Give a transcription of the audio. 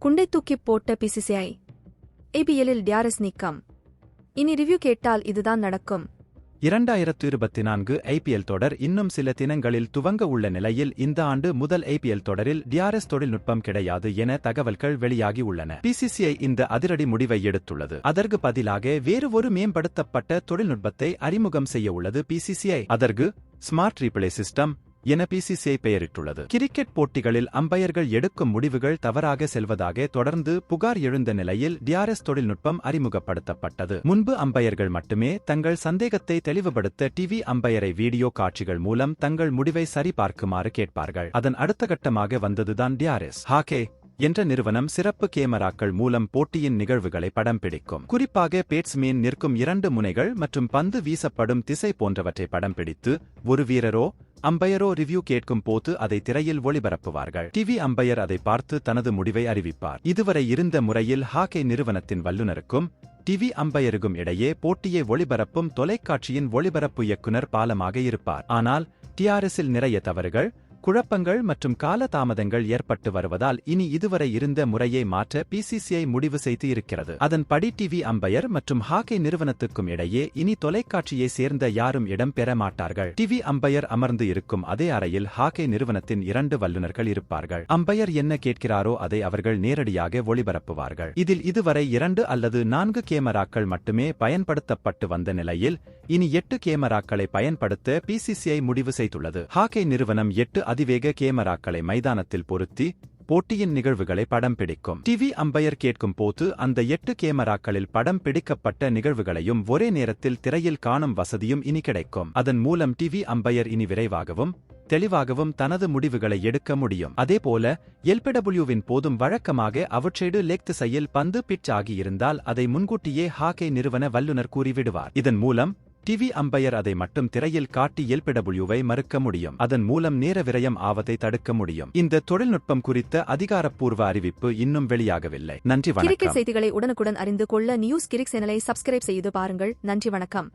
குண்டை தூக்கிப் போட்ட பிசிசிஐ. ஏபிஎல்லில் டியாரஸ் நீக்கம். இனி ரிவ்யூ கேட்டால் இதுதான் நடக்கும். இரண்டாயிரத்து இருபத்தி நான்கு ஐபிஎல் தொடர் இன்னும் சில தினங்களில் துவங்க உள்ள நிலையில் இந்த ஆண்டு முதல் ஐபிஎல் தொடரில் டிஆர்எஸ் தொழில்நுட்பம் கிடையாது என தகவல்கள் வெளியாகி உள்ளன. பிசிசிஐ இந்த அதிரடி முடிவை எடுத்துள்ளது. அதற்கு பதிலாக வேறு ஒரு மேம்படுத்தப்பட்ட தொழில்நுட்பத்தை அறிமுகம் செய்ய உள்ளது பிசிசிஐ. அதற்கு ஸ்மார்ட் ரீப்ளே சிஸ்டம் என பிசிசிஐ பெயரிட்டுள்ளது. கிரிக்கெட் போட்டிகளில் அம்பையர்கள் எடுக்கும் முடிவுகள் தவறாக செல்வதாக தொடர்ந்து புகார் எழுந்த நிலையில் டிஆர்எஸ் தொழில்நுட்பம் அறிமுகப்படுத்தப்பட்டது. முன்பு அம்பையர்கள் மட்டுமே தங்கள் சந்தேகத்தை தெளிவுபடுத்த டிவி அம்பையரை வீடியோ காட்சிகள் மூலம் தங்கள் முடிவை சரிபார்க்குமாறு கேட்பார்கள். அதன் அடுத்த கட்டமாக வந்ததுதான் டிஆர்எஸ் ஹாகே என்ற நிறுவனம் சிறப்பு கேமராக்கள் மூலம் போட்டியின் நிகழ்வுகளை படம் பிடிக்கும். குறிப்பாக பேட்ஸ்மேன் நிற்கும் இரண்டு முனைகள் மற்றும் பந்து வீசப்படும் திசை போன்றவற்றை படம் பிடித்து ஒரு வீரரோ அம்பையரோ ரிவ்யூ கேட்கும் போது அதை திரையில் ஒளிபரப்புவார்கள். டிவி அம்பையர் அதை பார்த்து தனது முடிவை அறிவிப்பார். இதுவரை இருந்த முறையில் ஹாக்கே நிறுவனத்தின் வல்லுநருக்கும் டிவி அம்பையருக்கும் இடையே போட்டியை ஒளிபரப்பும் தொலைக்காட்சியின் ஒளிபரப்பு இயக்குனர் பாலமாக இருப்பார். ஆனால் டிஆர்எஸில் நிறைய தவறுகள் குழப்பங்கள் மற்றும் காலதாமதங்கள் ஏற்பட்டு வருவதால் இனி இதுவரை இருந்த முறையை மாற்ற பிசிசிஐ முடிவு செய்து இருக்கிறது அதன்படி டிவி அம்பையர் மற்றும் ஹாக்கி நிறுவனத்துக்கும் இடையே இனி தொலைக்காட்சியை சேர்ந்த யாரும் இடம் பெற மாட்டார்கள். டிவி அம்பையர் அமர்ந்து இருக்கும் அதே அறையில் ஹாக்கி நிறுவனத்தின் இரண்டு வல்லுநர்கள் இருப்பார்கள். அம்பையர் என்ன கேட்கிறாரோ அதை அவர்கள் நேரடியாக ஒளிபரப்புவார்கள். இதில் இதுவரை இரண்டு அல்லது நான்கு கேமராக்கள் மட்டுமே பயன்படுத்தப்பட்டு வந்த நிலையில் இனி எட்டு கேமராக்களை பயன்படுத்த பிசிசிஐ முடிவு செய்துள்ளது. ஹாக்கி நிறுவனம் எட்டு அதிவேக கேமராக்களை மைதானத்தில் பொருத்தி போட்டியின் நிகழ்வுகளை படம் பிடிக்கும். டிவி அம்பையர் கேட்கும் போது அந்த எட்டு கேமராக்களில் படம் பிடிக்கப்பட்ட நிகழ்வுகளையும் ஒரே நேரத்தில் திரையில் காணும் வசதியும் இனி கிடைக்கும். அதன் மூலம் டிவி அம்பையர் இனி விரைவாகவும் தெளிவாகவும் தனது முடிவுகளை எடுக்க முடியும். அதேபோல எல்பிடபிள்யூவின் போதும் வழக்கமாக அவற்றேடு லெக் திசையில் பந்து பிட்ச் ஆகியிருந்தால் அதை முன்கூட்டியே ஹாக்கே நிறுவன வல்லுநர் கூறிவிடுவார். இதன் மூலம் டிவி அம்பையர் அதை மட்டும் திரையில் காட்டி எல்பிடபிள்யூவை மறுக்க முடியும். அதன் மூலம் நேர விரயம் ஆவதை தடுக்க முடியும். இந்த தொழில்நுட்பம் குறித்த அதிகாரப்பூர்வ அறிவிப்பு இன்னும் வெளியாகவில்லை. நன்றி வணக்கம். செய்திகளை உடனுக்குடன் அறிந்து கொள்ள நியூஸ் கிரிக் சேனலை சப்ஸ்கிரைப் செய்து பாருங்கள். நன்றி வணக்கம்.